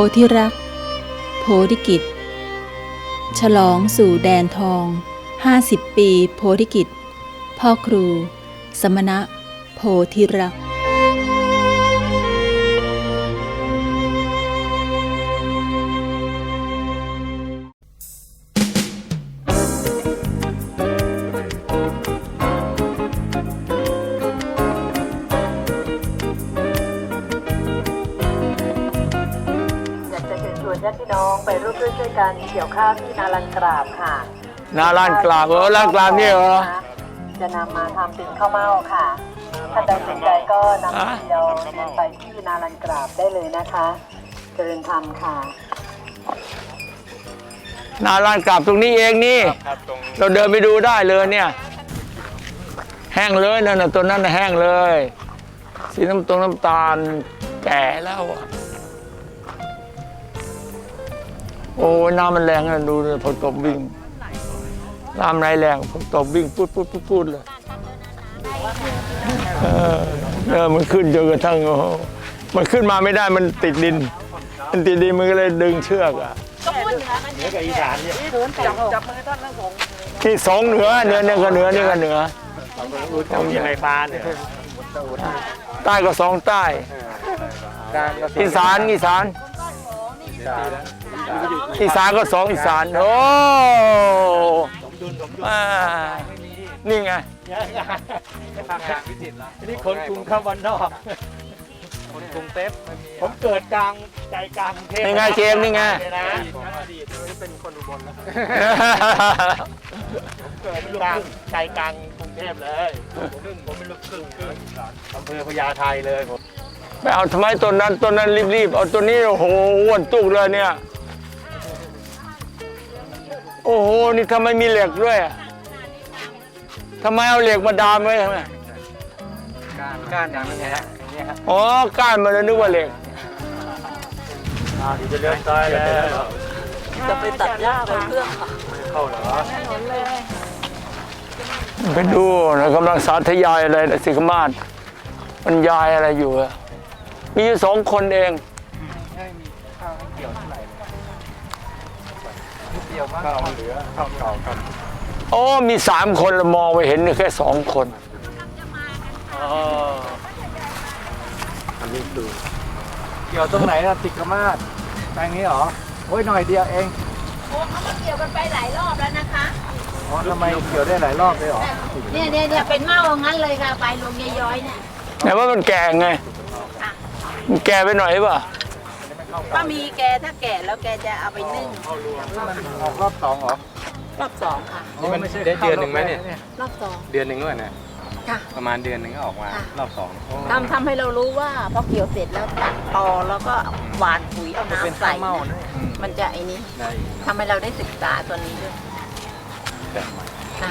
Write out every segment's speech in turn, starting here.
โพธิรัก โพธิกิจ ฉลองสู่แดนทอง 50 ปี โพธิกิจ พ่อครู สมณะ โพธิรัก ร่วมด้วยช่วยกันเกี่ยวข้าวที่นาลันกราบค่ะนาลานกราบเออลานกราบนี่เหรอ จะนำมาทำเป็นข้าวเม่าค่ะท่านใดสนใจก็นำอะเดียวไปที่นาลันกราบได้เลยนะคะเจริญธรรมค่ะนาลานกราบตรงนี้เองนี่เราเดินไปดูได้เลยเนี่ย แห้งเลยนั่นน่ะต้นนั้นน่ะแห้งเลย สีน้ำตรงน้ำตาลแก่แล้วอะ โอ้ยน้ำมันแรงนะดูเลยพอตกวิ่งน้ำไหลแรงพอตกวิ่งพูดพูดพูดพูดเลยเออเออมันขึ้นจนกระทั่งโอ้โหมันขึ้นมาไม่ได้มันติดดิน มันติดดินมันก็เลยดึงเชือกอะที่สองเหนือเหนือเนี่ยก็เหนือนี่ก็เหนือยังไงบ้าเนี่ยใต้ก็สองใต้อีสานอีสาน อีสานก็สองอีสานโอ้อ่านี่ไง นี่คนกรุงเข้าวันนอกคนกรุงเทพผมเกิดกลางใจกลางกรุงเทพนี่ไงเกมนี่ไงเลยนะเป็นคนอุบลเกิดกลางใจกลางกรุงเทพเลยผมเป็นลูกครึ่งอำเภอพญาไทเลยผมไปเอาทำไมต้นนั้นต้นนั้นรีบๆเอาตัวนี้โอ้โหอ้วนตุกเลยเนี่ยโอ้โห นี่ทำไมมีเหล็กด้วยอะทำไมเอาเหล็กมาดามไว้ทำไมก้านอย่างนี้ฮะนี่ฮะอ๋อ ก้านมันนึกว่าเหล็กดีจะเลื่อนต้อยแล้ว จะไปตัดหญ้าบนเครื่องค่ะเข้าเหรอไปดูนะกำลังสาธยายอะไรนะสิกมาศบรรยายอะไรอยู่อะมีอยู่สองคนเอง ข้าวเหลือข้าวเก่าครับโอ้มีสามคนแล้วมองไปเห็นแค่สองคนอ๋ออันนี้คือเกี่ยวตรงไหนนะติดกระมาดแปลงนี้เหรอโอ้ยหน่อยเดียวเองโอ้เขามาเกี่ยวกันไปหลายรอบแล้วนะคะอ๋อทำไมเกี่ยวได้หลายรอบเลยเหรอเนี่ยเนี่ยเนี่ยเป็นเมาเอางั้นเลยค่ะไปลงย้อยๆเนี่ยแต่ว่ามันแก่ไงมันแก่ไปหน่อยป่ะ ก็มีแกถ้าแก่แล้วแกจะเอาไปนึ่งออกรอบสองเหรอรอบสองค่ะ นี่มันได้เดือนหนึ่งไหมเนี่ย รอบสองเดือนหนึ่งด้วยนะค่ะ ประมาณเดือนหนึ่งก็ออกมา ค่ะ รอบสองทำทำให้เรารู้ว่าพอเกี่ยวเสร็จแล้วตัดตอแล้วก็หวานปุ๋ยเอาน้ำใส่นะมันจะไอ้นี้ได้ทำให้เราได้ศึกษาตัวนี้ด้วยค่ะ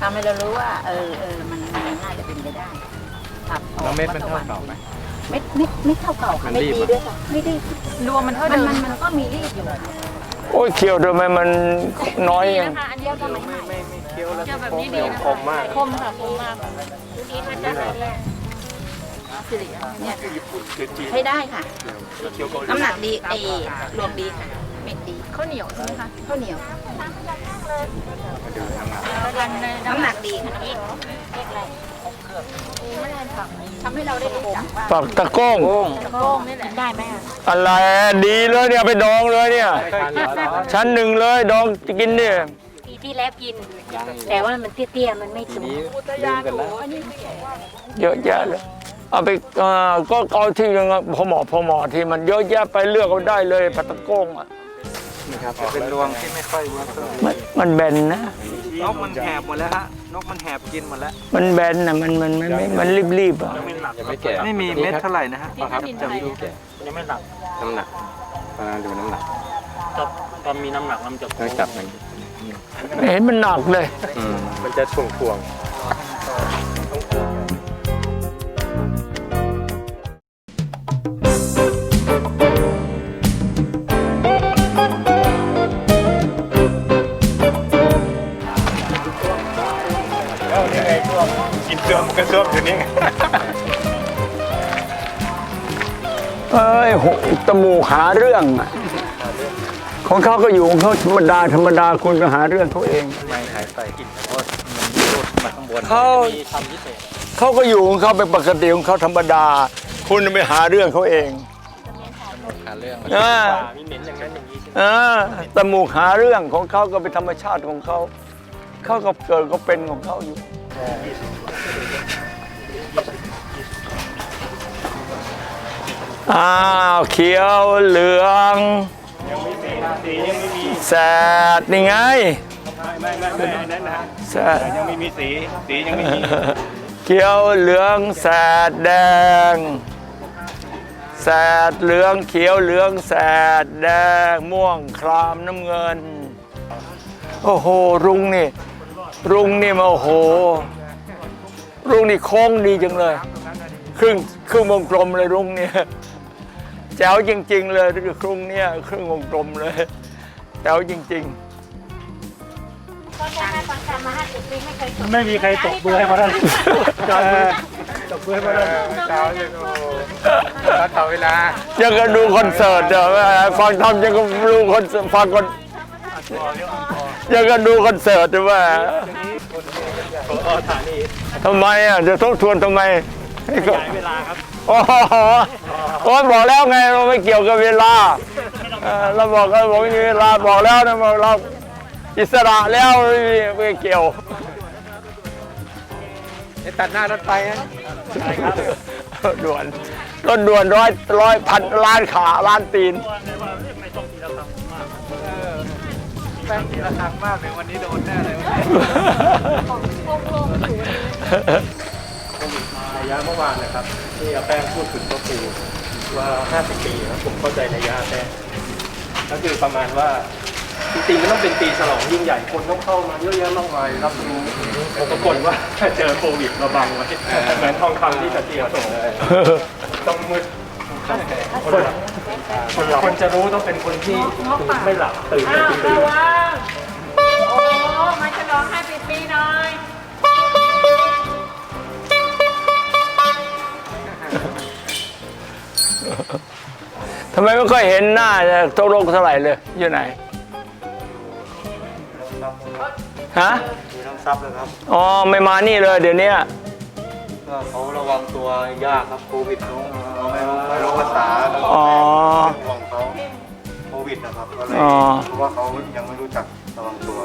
ทำให้เรารู้ว่า เออเออมันมันน่าจะเป็นไปได้ครับแล้วเม็ดมันเท่าเก่าไหม เม็ดเม็ดเม็ดเท่าเก่าค่ะมันไม่รีบดีอะด้วยค่ะไม่ดีรวมมันเท่าเดิมมันมันก็มีรีบอยู่โอ้ยเขียวทำไมมันน้อยเองอันเดียวกันไหมไม่ไม่ไม่เคี้ยวแล้วเกี่ยวแบบโค้งนี้เหดีนียวนะคมมากคมค่ะคมมากนี่มันจะอะไรเนี่ยสิริเนี่ยใช้ได้ค่ะ น้ำหนักดีเอรวมดีค่ะเม็ดดีข้าวเหนียวใช่ไหมคะข้าวเหนียวน้ำหนักดีค่ะ ทำให้เราได้รู้จักว่าปักตะโก้งโก้งนี่แหละได้ไหมอะอะไรดีเลยเนี่ยไปดองเลยเนี่ย ชั้นหนึ่งเลยดองจะกินเนี่ยปีที่แล้วกิน แต่ว่ามันเตี้ยๆมันไม่สูงลืมกันแล้วเยอะแยะเลยเอาไปเอ่อก็เอาที่ยังพอเหมาะพอเหมาะที่มันเยอะแยะไปเลือกเอาได้เลยปักตะโก้งอะ นะครับเป็นรวงที่ไม่ค่อยเวิร์กเท่าไหร่มันมันแบนนะ นกมันแหบหมดแล้วฮะนกมันแหบกินหมดแล้ว มันแบนนะมันมันมันมันมันรีบๆอะยังไม่แก่ไม่มีเม็ดเท่าไหร่นะฮะครับจะไม่รู้แก่ยังไม่หนักน้ำหนักประมาณดูน้ำหนักตอนตอนมีน้ำหนักมันจะต้องจับมันไม่เห็นมันหนักเลย มันจะถ่วงถ่วง เสื่อมก็เสื่อมอยู่นี่เอเอ้ยหตมูกหาเรื่องอะของเขาก็อยู่ของเขาธรรมดาธรรมดาคุณก็หาเรื่องเขาเอง ไม่หายไปกินเพราะมันรูดมาข้างบนเขา มีทำพิเศษเขาก็อยู่ของเขาเป็นปกติของเขาธรรมดา คุณไปหาเรื่องเขาเองหาเรื่องอ่ามีเหม็นอย่างนั้นอย่างนี้ใช่ไหมอ่าตมูกหาเรื่องของเขาก็เป็นธรรมชาติของเขาเขาก็เกิดก็เป็นของเขาอยู่ อ้าวเขียวเหลืองสียังไม่มีแสดนี่ไงไม่ไม่ไม่อันนั้นนะแสดยังไม่มีสีสียังไม่มีเขียวเหลืองแสดแดงแสดเหลืองเขียวเหลืองแสดแดงม่วงครามน้ำเงิน โอ้โหรุงนี่ รุงนี่มาโอ้โห รุงนี่โค้งดีจังเลย ครึ่งครึ่งวงกลมเลยรุงเนี่ยแจ๋วจริง ๆ เลยครุงเนี่ยครึ่งวงกลมเลยแจ๋วจริง ๆไม่มีใครตกเบือให้มาได้ตบเพื่อนมาเลยเช้าจะดูมาต่อเวลายังก็ดูคอนเสิร์ตเดี๋ยวฟังทำยังก็ดูคอนเสิร์ตฟังคอน ยังก็ดูคอนเสิร์ตใช่ไหมขอฐานีทำไมอะจะทบทวนทำไมให้ก็หายเวลาครับโอ้โหโอ้ยบอกแล้วไงเราไม่เกี่ยวกับเวลาเออเราบอกเราบอกไม่มีเวลาบอกแล้วนะบอกเราอิสระแล้วไม่มีไม่เกี่ยวตัดหน้ารถไฟนะด่วนรถด่วนร้อยร้อยพันล้านขาล้านตีน แป้งตีละครั้งมากเลยวันนี้โดนแน่เลยระยะเมื่อวานนะครับ ที่อาแป้งพูดถึงก็คือว่า 50 ปีนะผมเข้าใจระยะอาแป้งก็คือประมาณว่าจริงๆมันต้องเป็นปีฉลองยิ่งใหญ่คนต้องเข้ามาเยอะแยะมากมายรับรู้ปรากฏว่าเจอโควิดมาบังไว้เหมือนทองคำที่ตะเกียบต้องมืด คนคนจะรู้ต้องเป็นคนที่ไม่หลับตื่นแต่ตื่นโอ้มาฉลองห้าสิบปีหน่อยทำไมไม่ค่อยเห็นหน้าโตโลกเท่าไหร่เลย อยู่ไหน ฮะ มีน้ำซับเลยครับ อ๋อ ไม่มานี่เลยเดี๋ยวนี้ ก็เขาระวังตัวยากครับโควิดเขาไม่รู้ไม่รู้ภาษาอ๋อห่วงเขาโควิดนะครับก็เลยอ๋อ เพราะว่าเขายังไม่รู้จักระวังตัว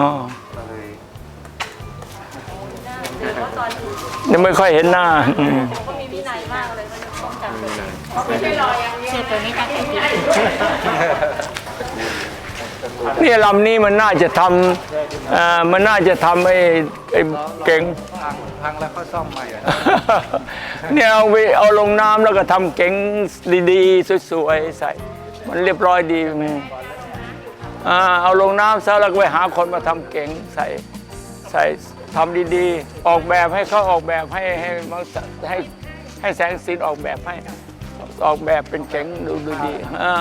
อ๋อก็เลยยังไม่ค่อยเห็นหน้าอืมเชื่อตัวนี้ตั้งแต่ปีนี่ ลำนี้มันน่าจะทำเอ่อมันน่าจะทำไอ้ไอ้เก่งพังพังแล้วเขาซ่อมใหม่อะเนี่ยเอาไปเอาลงน้ำแล้วก็ทำเก๋งดีๆสวยๆใส่ มันเรียบร้อยดีอืมอ่าเอาลงน้ำซะแล้วก็ไปหาคนมาทำเก๋งใส่ใส่ทำดีๆ ออกแบบให้เขาออกแบบให้ให้มาให้ให้แสงสีออกแบบให้ ออกแบบเป็นเก๋งดูดูดีอ่า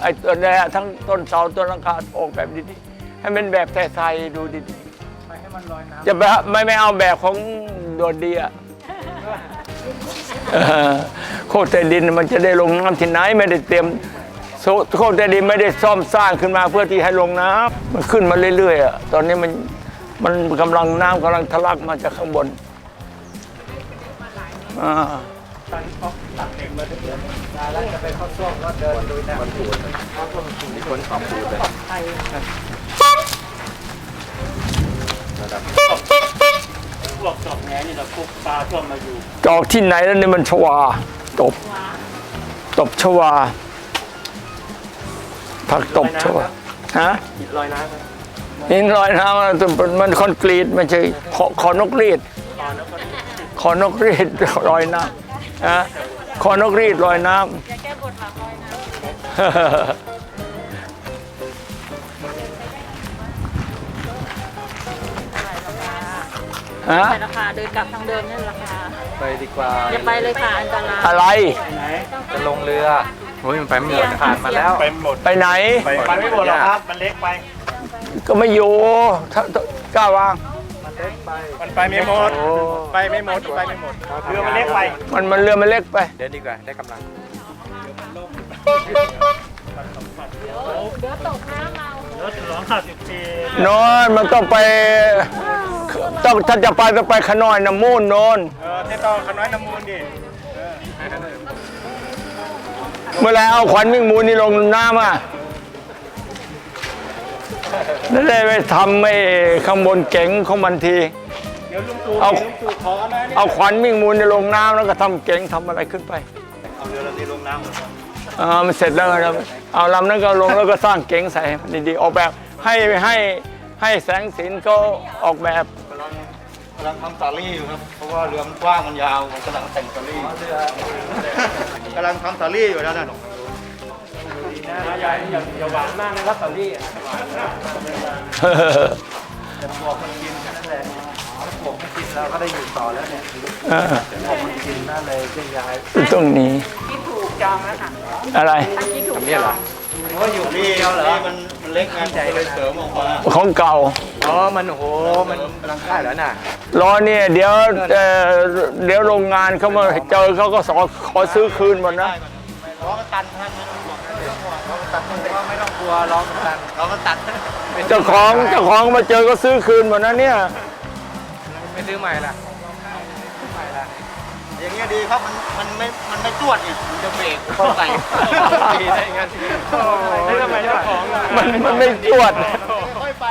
ไอ้ตัวเนี้ยทั้งต้นเสาต้นหลังคาออกแบบดีๆให้เป็นแบบไทยๆดูดีๆไม่ให้มันลอยน้จะไปไม่ไม่เอาแบบของโดดเดียเออโคตรใต้ดินมันจะได้ลงน้ำที่ไหนไม่ได้เตรียมโซโคตรใต้ดินไม่ได้ซ่อมสร้างขึ้นมาเพื่อที่ให้ลงน้ำมันขึ้นมาเรื่อยๆอะตอนนี้มันมันกำลังน้ำกำลังทะลักมาจากข้างบนอ่าำตันเขาตัดเองมาเดือน แล้วจะไปเข้าซ่อมก็เดินดูนะมันดเขาก็มีคนขับปวดเลยพวกจอบแหนนี่เราพวกปลาชอบมาอยู่จอกที่ไหนแล้วเนี่ยมันชวาตบ ตบชวาผักตบชวาฮะหินลอยน้ำครับหินลอยน้ำมันมันคอนกรีตไม่ใช่ขอขอนกรีดขอนกรีดลอยน้ำฮะ ขอนกรีดลอยน้ำฮะราคาเดินกลับทางเดิมนี่ราคาไปดีกว่าอย่าไปเลยค่ะอันตรายอะไร จะลงเรือโอ้ยมันไปไม่หมดผ่านมาแล้ว ไปหมดไปไหน ไปไม่หมดหรอกครับ มันเล็กไป ก็ไม่อยู่ถ้าถ้ากล้าวาง มันไปไม่หมด ไปไม่หมด ไปไม่หมด เรือมันเล็กไป มันมันเรือมันเล็กไป เดินดีกว่า ได้กำลังโนอนมันต้องไป ต้องถ้าจะไปต้องไปขน้อยน้ำมูนโนนเออเทต้องขน้อยน้ำมูลดิเมื่อไหรเอาขวัญมิ่งมูลนี่ลงน้ำอะแล้วได้ไปทำไอ้ข้างบนเก๋งของมันทีเดี๋ยวลุงตู่เอาลุงตู่ขอนะเนี่ยเอาขวัญมิ่งมูลนี่ลงน้ำแล้วก็ทำเก๋งทำอะไรขึ้นไปเอาเรือลำนี้ลงน้ำหมดเออมันเสร็จแล้วนะเอาลำนั้นก็ลงแล้วก็สร้างเก๋งใส่ให้มันดีๆออกแบบให้ให้ให้แสงสินเขาออกแบบกำลังกำลังทำสาลี่อยู่ครับ เพราะว่าเรือมันกว้างมันยาวผมกำลังแต่งสาลี่กำลังทำสาลี่อยู่แล้วนะนะอย่าอย่าอย่าหวานมากนะลอตเตอรี่อะจะบวกมันกินแค่นั้นแหละ บวกมันกินแล้วก็ได้อยู่ต่อแล้วเนี่ยเออบวกมันกินนั่นเลยจะย้ายตรงนี้ ที่ถูกจองแล้วค่ะอะไรอันนี้ถูกนี่เหรอโอ้ยอยู่นี่นี่มันมันเล็กงานใจเลยเสริมออกมาของเก่าอ๋อมันโหมันกำลังได้แล้วน่ะรอเนี่ยเดี๋ยวเอ่อเดี๋ยวโรงงานเขามาเจอเขาก็สอขอซื้อคืนหมดนะล้อมันตันท่านไม่ต้องห่วงไม่ต้องห่วงล้อมันตันไม่ต้องกลัวล้อมันตันล้อมันตันเจ้าของเจ้าของมาเจอก็ซื้อคืนหมดนะเนี่ย ไม่ซื้อใหม่ล่ะอย่างเงี้ยดีครับมันมันไม่มันไม่จวดไงมันจะเบรกเข้าใส่ดีได้งั้นแล้วทำไมเจ้าของอะมันมันไม่จวด ค่อยไป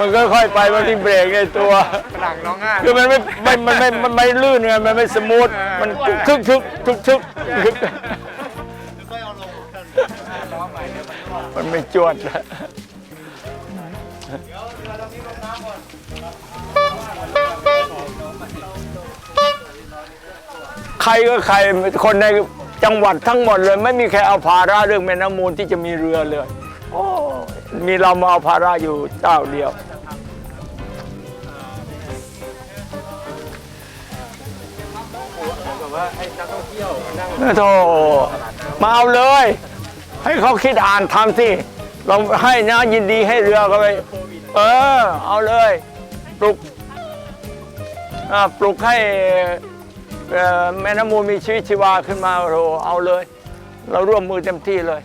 มันก็ค่อยไปบางทีเบรกในตัวหลังน้องง่ายคือมันไม่ไม่มันไม่มันไม่ลื่นไงมันไม่สมูทมันทึกทึกทึกทึกทึกค่อยเอาลงมันไม่จวดแล้ว ใครก็ใครคนในจังหวัดทั้งหมดเลย ไม่มีใครเอาภาระเรื่องแม่น้ำมูลที่จะมีเรือเลยโอ้มีเรามาเอาภาระอยู่เจ้าเดียว แบบว่าให้นักท่องเที่ยวนั่งนะโธ่มาเอาเลย ให้เขาคิดอ่านทำสิ เราให้นะยินดีให้เรือเขาไป เออ เอาเลยปลุก ปลุกให้เอ่อแม่น้ำมูลมีชีวิตชีวาขึ้นมาโธ่เอาเลย เราร่วมมือเต็มที่เลย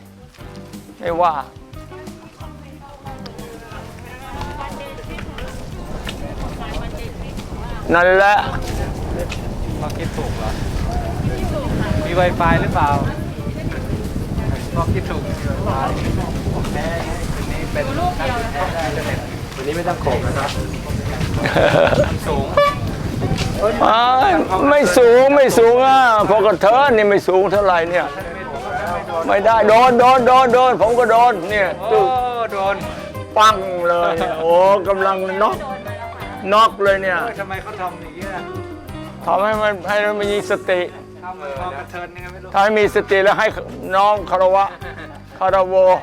ไม่ว่านั่นแหละมาคิดถูกเหรอ มี Wi-Fi หรือเปล่าพอคิดถูกมี Wi-Fi แม่วันนี้เป็นนักแท้ได้อินเทอร์เน็ตวันนี้ไม่ต้องโขกนะครับสูง ไม่ไม่สูงไม่สูงอะพอกระเทินนี่ไม่สูงเท่าไหร่เนี่ย ไม่ได้โดนโดนโดนโดนผมก็โดนเนี่ยโอ้ตึ๊กโดนปังเลยเนี่ยโอ้กำลังน็อกน็อกเลยเนี่ยเออทำไมเขาทำอย่างนี้ยทำให้มันให้มันมีสติทำมันพอกระเทินยังไงไม่รู้ถ้าให้มีสติแล้วให้น้อมคารวะคารวะ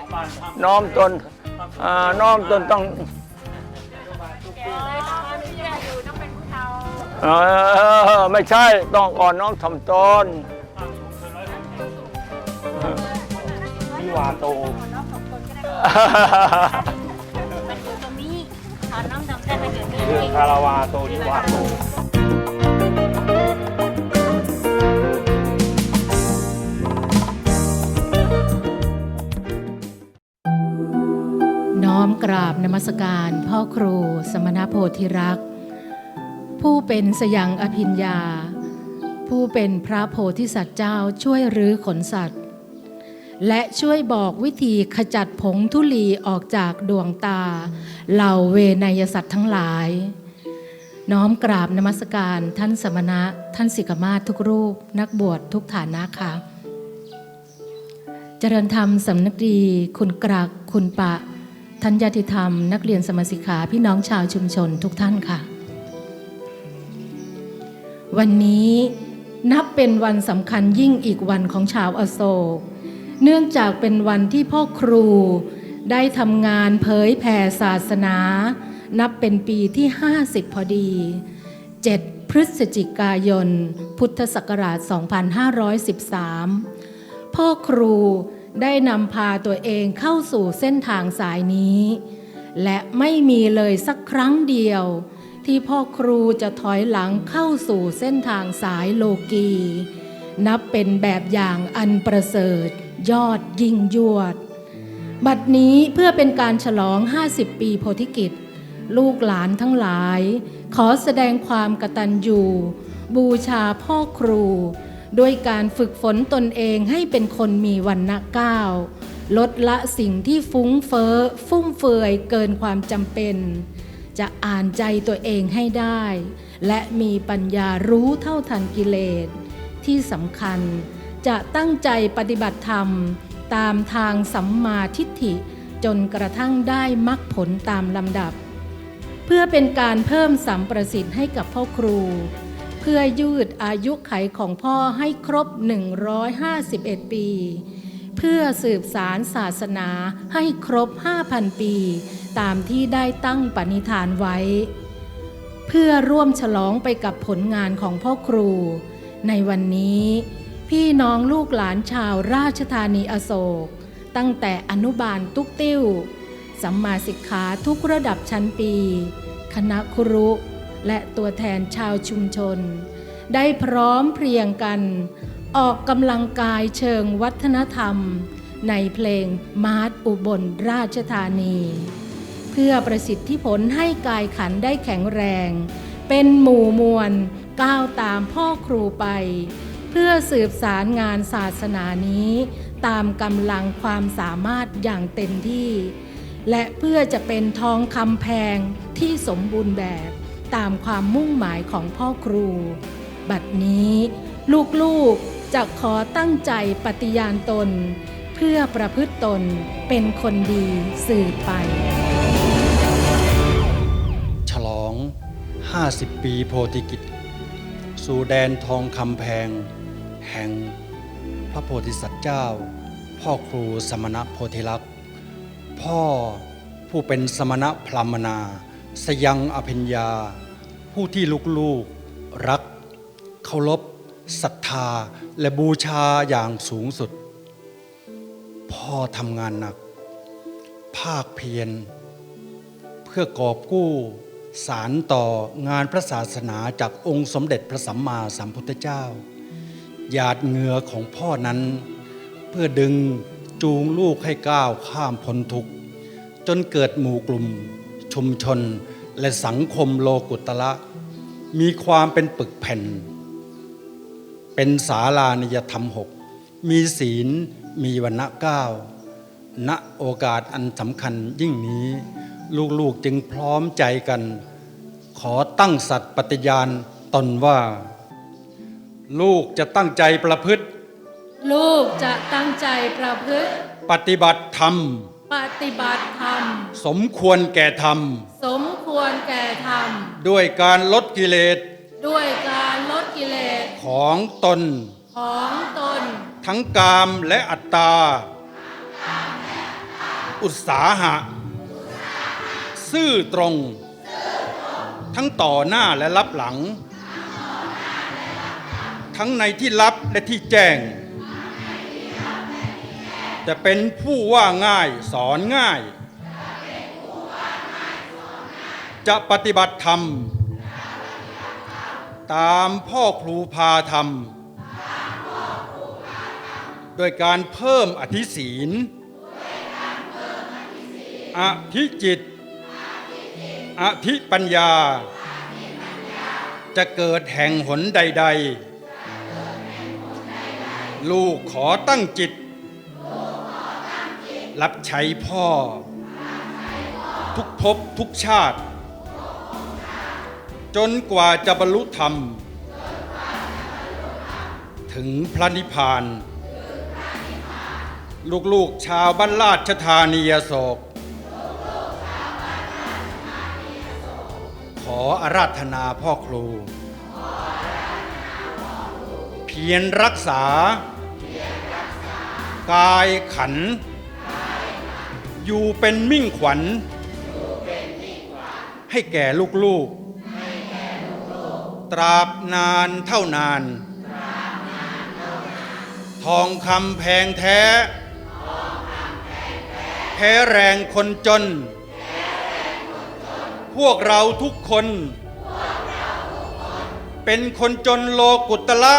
น้อมตนอ่าน้อมตนต้อง เออไม่ใช่ต้องอ่อนน้อมถ่อมตนวิวาโตมันอยู่ตรงนี้ถอนน้องดำได้มาอยู่นี่เรื่องคาราวาโตนิวาโตน้อมกราบนมัสการพ่อครูสมณโพธิรักษ์ ผู้เป็นสยังอภิญญา ผู้เป็นพระโพธิสัตว์เจ้าช่วยรื้อขนสัตว์ และช่วยบอกวิธีขจัดผงทุลีออกจากดวงตา เหล่าเวนยสัตว์ทั้งหลาย น้อมกราบนมัสการท่านสมณะ ท่านสิกมาศทุกรูป นักบวชทุกฐานะค่ะ เจริญธรรมสำนึกดีคุณกรักคุณปะทัญญาธิธรรม นักเรียนสมาสิขาพี่น้องชาวชุมชนทุกท่านค่ะ วันนี้นับเป็นวันสำคัญยิ่งอีกวันของชาวอโศก เนื่องจากเป็นวันที่พ่อครูได้ทำงานเผยแผ่ศาสนา นับเป็นปีที่ 50 พอดี 7 พฤศจิกายน พุทธศักราช 2513 พ่อครูได้นำพาตัวเองเข้าสู่เส้นทางสายนี้ และไม่มีเลยสักครั้งเดียว ที่พ่อครูจะถอยหลังเข้าสู่เส้นทางสายโลกี นับเป็นแบบอย่างอันประเสริฐ ยอดยิ่งยวด บัดนี้เพื่อเป็นการฉลอง 50 ปีโพธิกิจ ลูกหลานทั้งหลาย ขอแสดงความกตัญญูบูชาพ่อครู ด้วยการฝึกฝนตนเองให้เป็นคนมีวันณะก้าวลดละสิ่งที่ฟุ้งเฟ้อฟุ่มเฟือยเกินความจำเป็น จะอ่านใจตัวเองให้ได้ และมีปัญญารู้เท่าทันกิเลส ที่สำคัญจะตั้งใจปฏิบัติธรรม ตามทางสัมมาทิฏฐิจนกระทั่งได้มรรคผลตามลำดับ เพื่อเป็นการเพิ่มสัมประสิทธิ์ให้กับพ่อครู เพื่อยืดอายุไขของพ่อให้ครบ 151 ปี เพื่อสืบสารศาสนาให้ครบ 5,000 ปี ตามที่ได้ตั้งปณิธานไว้ เพื่อร่วมฉลองไปกับผลงานของพ่อครู ในวันนี้ พี่น้องลูกหลานชาวราชธานีอโศก ตั้งแต่อนุบาลตุกติ้ว สัมมาสิกขาทุกระดับชั้นปี คณะครุและตัวแทนชาวชุมชน ได้พร้อมเพรียงกัน ออกกำลังกายเชิงวัฒนธรรม ในเพลงมาร์ทอุบลราชธานี พื่อประสิทธิผลให้กายขันได้แข็งแรง เป็นหมู่มวลก้าวตามพ่อครูไป เพื่อสืบสารงานศาสนานี้ ตามกำลังความสามารถอย่างเต็มที่ และเพื่อจะเป็นทองคำแพงที่สมบูรณ์แบบตามความมุ่งหมายของพ่อครู บัดนี้ลูกๆจะขอตั้งใจปฏิญาณตน เพื่อประพฤติตนเป็นคนดีสืบไป 50 ปีโพธิกิจ สู่แดนทองคำแพง แห่งพระโพธิสัตว์เจ้า พ่อครูสมณะโพธิลักษ์ พ่อผู้เป็นสมณะพรามนา สยังอภิญญา ผู้ที่ลูกๆรัก เคารพศรัทธาและบูชาอย่างสูงสุด พ่อทำงานหนัก ภาคเพียรเพื่อกอบกู้ สารต่องานพระศาสนาจากองค์สมเด็จพระสัมมาสัมพุทธเจ้า หยาดเหงื่อของพ่อนั้น เพื่อดึงจูงลูกให้ก้าวข้ามพ้นทุกข์ จนเกิดหมู่กลุ่ม ชุมชนและสังคมโลกุตละ มีความเป็นปึกแผ่น เป็นศาลานิยธรรมหก มีศีลมีวันณะเก้าณโอกาสอันสำคัญยิ่งนี้ ลูกๆจึงพร้อมใจกัน ขอตั้งสัตย์ปฏิญาณตนว่า ลูกจะตั้งใจประพฤติ ลูกจะตั้งใจประพฤติ ปฏิบัติธรรม ปฏิบัติธรรม สมควรแก่ธรรม สมควรแก่ธรรม ด้วยการลดกิเลส ด้วยการลดกิเลส ของตน ของตน ทั้งกามและอัตตา อุตสาหะ ซื่อตรง ทั้งต่อหน้าและรับหลัง ทั้งในที่ลับและที่แจ้ง จะเป็นผู้ว่าง่ายสอนง่าย จะปฏิบัติธรรม ตามพ่อครูพาธรรม โดยการเพิ่มอธิศีลอธิจิต อธิปัญญา จะเกิดแห่งหนใด ๆ ลูกขอตั้งจิต รับใช้พ่อ ทุกภพทุกชาติ จนกว่าจะบรรลุธรรม ถึงพระนิพพาน ลูกๆชาวบ้านลาชธานียโศก ออาราธนาพ่อครู เพียรรักษา กายขัน อยู่เป็นมิ่งขวัญ ให้แก่ลูกๆ ตราบนานเท่านาน ทองคำแพงแท้ แพ้แรงคนจน พวกเราทุกคน เป็นคนจนโลกุตละ